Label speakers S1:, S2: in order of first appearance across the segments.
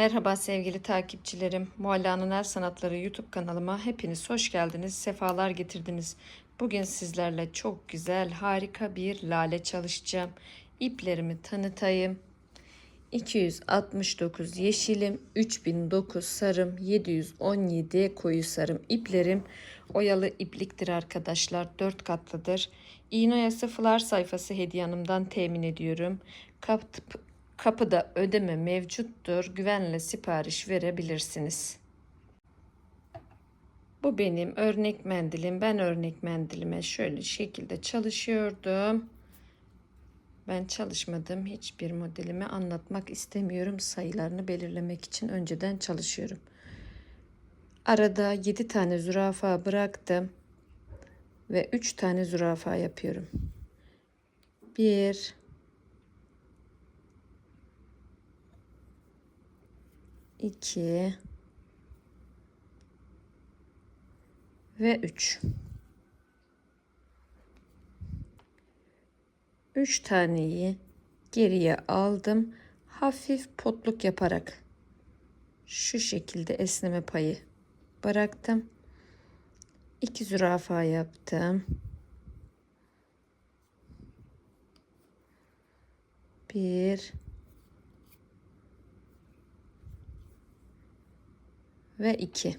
S1: Merhaba sevgili takipçilerim. Mualla'nın El Sanatları YouTube kanalıma hepiniz hoş geldiniz, sefalar getirdiniz. Bugün sizlerle çok güzel, harika bir lale çalışacağım. İplerimi tanıtayım. 269 yeşilim, 3009 sarım, 717 koyu sarım iplerim. Oyalı ipliktir arkadaşlar. 4 katlıdır. İğne oyası flar sayfası hediye hanımdan temin ediyorum. Kap, kapıda ödeme mevcuttur. Güvenle sipariş verebilirsiniz. Bu benim örnek mendilim. Ben örnek mendilime şöyle şekilde çalışıyordum. Ben çalışmadım. Hiçbir modelimi anlatmak istemiyorum. Sayılarını belirlemek için önceden çalışıyorum. Arada 7 tane zürafa bıraktım. Ve 3 tane zürafa yapıyorum. 1 2 ve 3 3 taneyi geriye aldım. Hafif potluk yaparak şu şekilde esneme payı bıraktım. 2 zürafa yaptım. 1 ve 2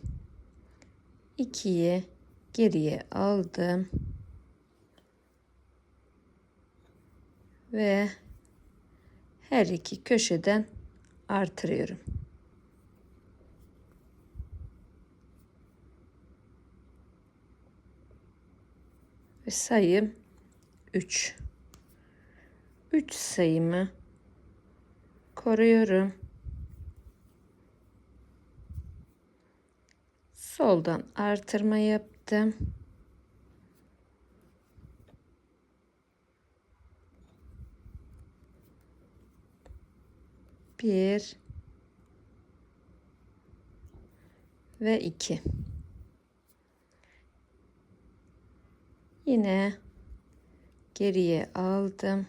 S1: 2'yi geriye aldım ve her iki köşeden artırıyorum. Ve sayım 3. 3 sayımı koruyorum. Soldan artırma yaptım. Bir ve iki. Yine geriye aldım.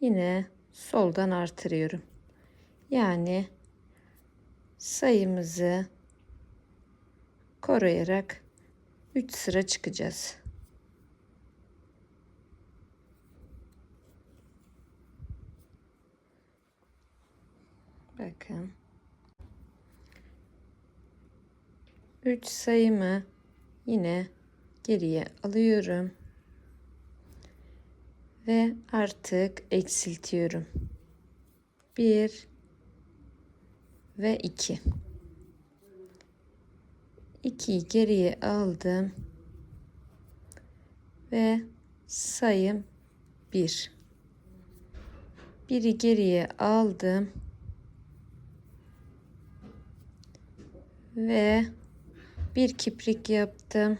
S1: Yine soldan artırıyorum. Yani sayımızı koruyarak 3 sıra çıkacağız. Bakın. 3 sayımı yine geriye alıyorum. Ve artık eksiltiyorum. 1 ve 2. 2'yi geriye aldım. Ve sayım 1. 1'i geriye aldım. Ve bir kiprik yaptım.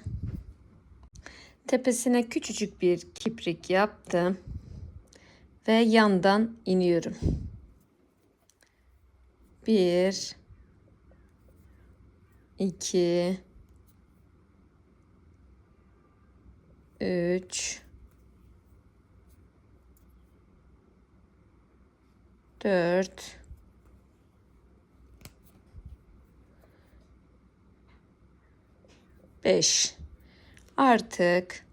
S1: Tepesine küçücük bir kiprik yaptım. Ve yandan iniyorum. 1 2 3 4 5 Artık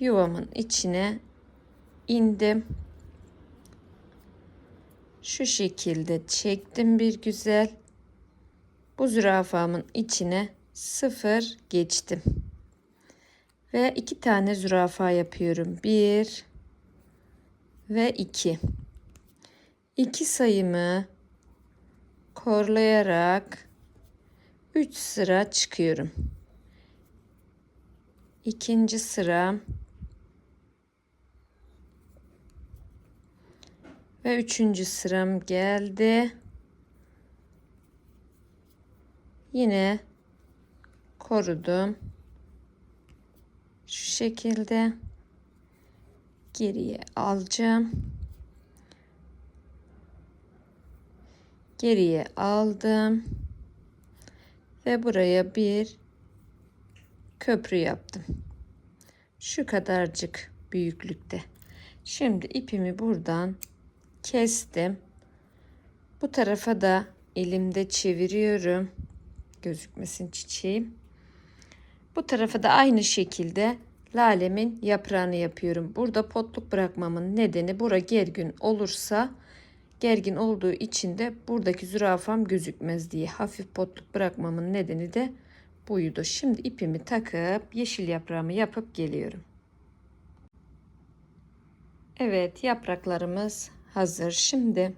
S1: yuvamın içine indim. Şu şekilde çektim bir güzel. Bu zürafamın içine sıfır geçtim. Ve iki tane zürafa yapıyorum. Bir ve iki. İki sayımı korlayarak üç sıra çıkıyorum. İkinci sıra ve üçüncü sıram geldi. Yine korudum. Şu şekilde geriye alacağım. Geriye aldım. Ve buraya bir köprü yaptım. Şu kadarcık büyüklükte. Şimdi ipimi buradan kestim. Bu tarafa da elimde çeviriyorum. Gözükmesin çiçeğim. Bu tarafa da aynı şekilde lalemin yaprağını yapıyorum. Burada potluk bırakmamın nedeni bura gergin olursa gergin olduğu için de buradaki zürafam gözükmez diye hafif potluk bırakmamın nedeni de buydu. Şimdi ipimi takıp yeşil yaprağımı yapıp geliyorum. Evet yapraklarımız hazır. Şimdi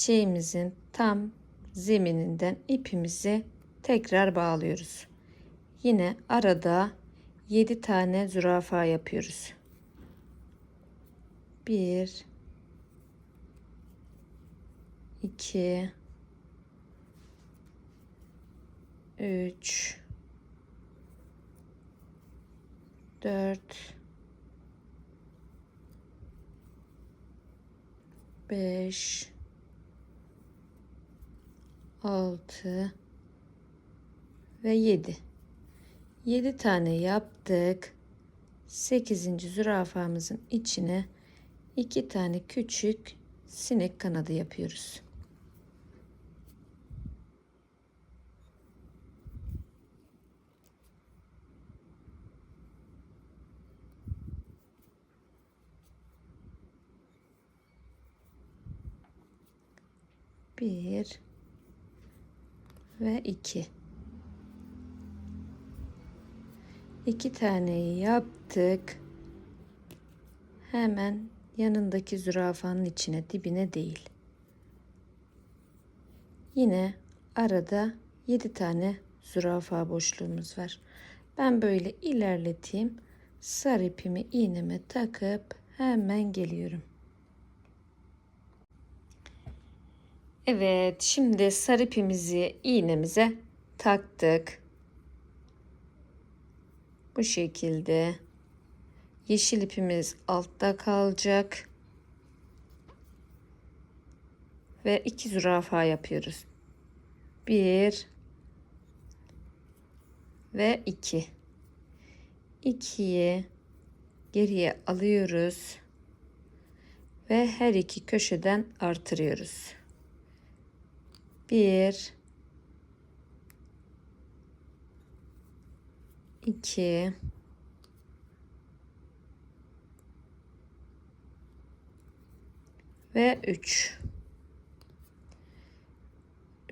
S1: çiçeğimizin tam zemininden ipimizi tekrar bağlıyoruz. Yine arada 7 tane zürafa yapıyoruz. 1 2 3 4 5 6 ve 7 7 tane yaptık 8. zürafamızın içine 2 tane küçük sinek kanadı yapıyoruz bir ve iki. İki taneyi yaptık. Hemen yanındaki zürafanın içine dibine değil. Yine arada yedi tane zürafa boşluğumuz var. Ben böyle ilerleteyim. Sarı ipimi iğneme takıp hemen geliyorum. Evet, şimdi sarı ipimizi iğnemize taktık. Bu şekilde. Yeşil ipimiz altta kalacak. Ve iki zürafa yapıyoruz. Bir ve iki. İkiyi geriye alıyoruz. Ve her iki köşeden artırıyoruz bir. İki. Ve üç.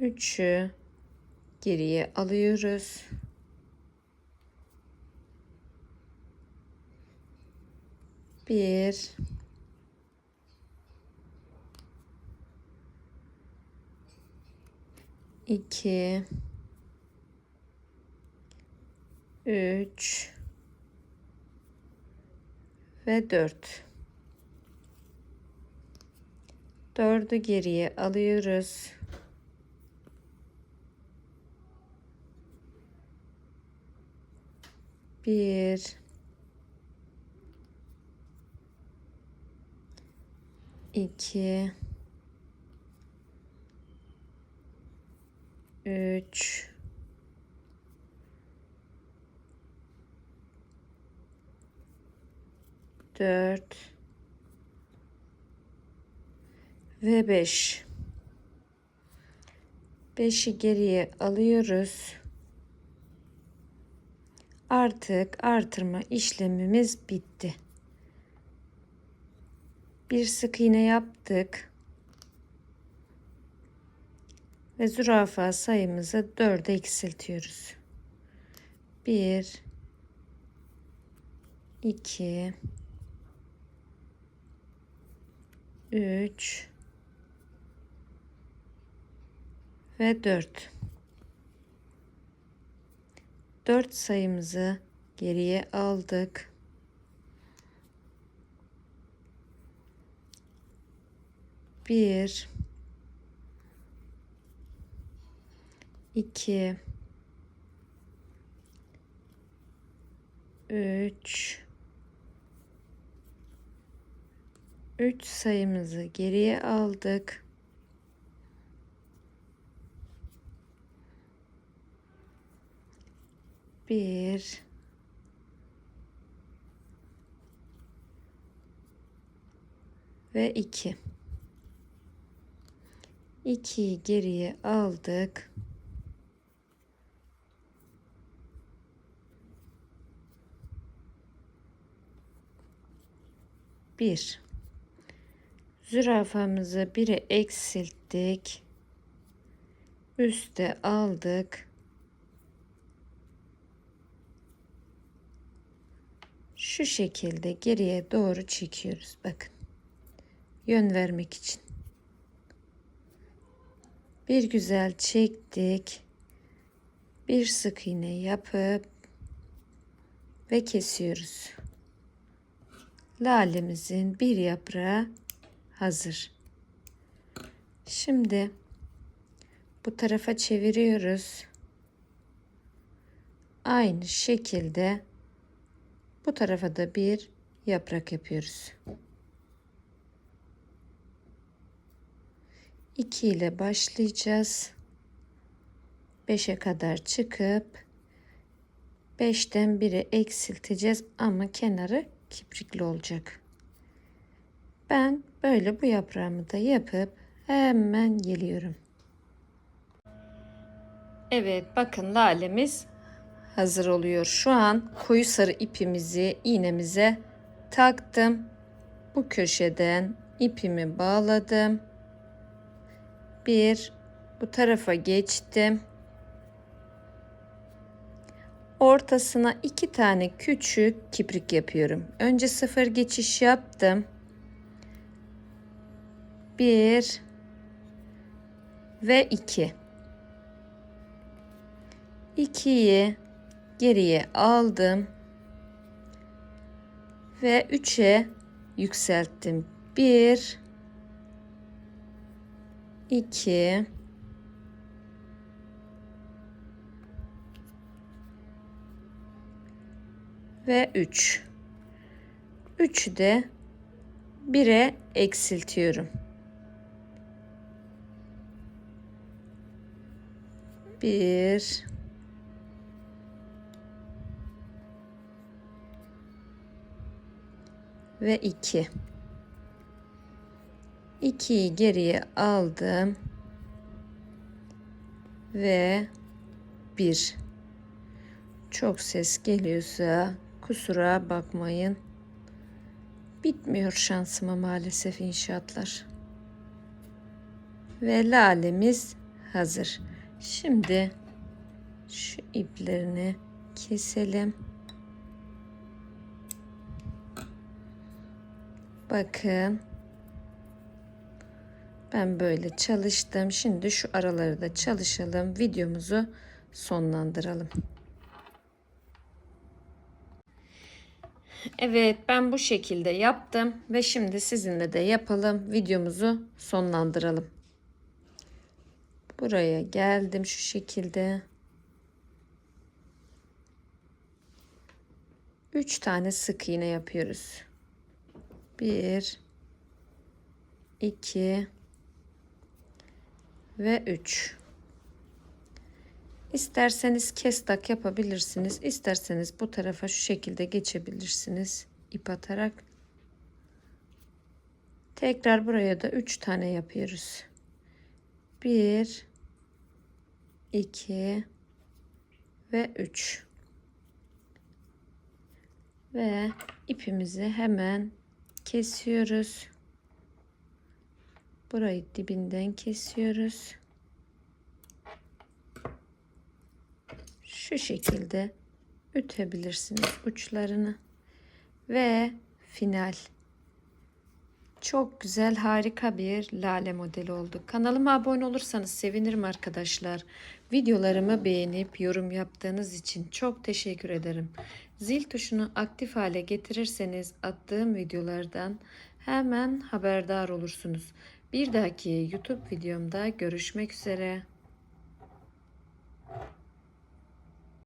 S1: Üçü geriye alıyoruz. Bir 2 3 ve 4 4'ü geriye alıyoruz. Bir. İki 3 4 ve 5 5'i geriye alıyoruz. Artık artırma işlemimiz bitti. Bir sık iğne yaptık ve zürafa sayımızı 4'e eksiltiyoruz. 1 2 3 ve 4 4 sayımızı geriye aldık. Bir 2 3 3 sayımızı geriye aldık. Bir ve 2. 2'yi geriye aldık. Bir. Zürafamızı bire eksilttik. Üste aldık. Şu şekilde geriye doğru çekiyoruz. Bakın. Yön vermek için. Bir güzel çektik. Bir sık iğne yapıp ve kesiyoruz. Lalemizin bir yaprağı hazır. Şimdi bu tarafa çeviriyoruz. Aynı şekilde bu tarafa da bir yaprak yapıyoruz. 2 ile başlayacağız. 5'e kadar çıkıp 5'ten 1'e eksilteceğiz ama kenarı kiprikli olacak. Ben böyle bu yaprağımı da yapıp hemen geliyorum. Evet bakın lalemiz hazır oluyor. Şu an koyu sarı ipimizi iğnemize taktım. Bu köşeden ipimi bağladım. Bir bu tarafa geçtim. Ortasına iki tane küçük kiprik yapıyorum. Önce sıfır geçiş yaptım. Bir ve iki. İkiyi geriye aldım ve üçe yükselttim. Bir, iki, ve 3. 3'ü de 1'e eksiltiyorum. 1 ve 2. 2'yi geriye aldım ve 1. Çok ses geliyorsa Kusura bakmayın. Bitmiyor şansıma maalesef inşaatlar. Ve lalemiz hazır. Şimdi şu iplerini keselim. Bakın. Ben böyle çalıştım. Şimdi şu araları da çalışalım. Videomuzu sonlandıralım. Evet ben bu şekilde yaptım ve şimdi sizinle de yapalım videomuzu sonlandıralım. Buraya geldim şu şekilde. 3 tane sık iğne yapıyoruz. 1 2 ve 3 İsterseniz kestak yapabilirsiniz. İsterseniz bu tarafa şu şekilde geçebilirsiniz. ip atarak. Tekrar buraya da 3 tane yapıyoruz. 1 2 ve 3 ve ipimizi hemen kesiyoruz. Burayı dibinden kesiyoruz. Şu şekilde ütebilirsiniz uçlarını ve final çok güzel harika bir lale modeli oldu. Kanalıma abone olursanız sevinirim arkadaşlar. Videolarımı beğenip yorum yaptığınız için çok teşekkür ederim. Zil tuşunu aktif hale getirirseniz attığım videolardan hemen haberdar olursunuz. Bir dahaki YouTube videomda görüşmek üzere.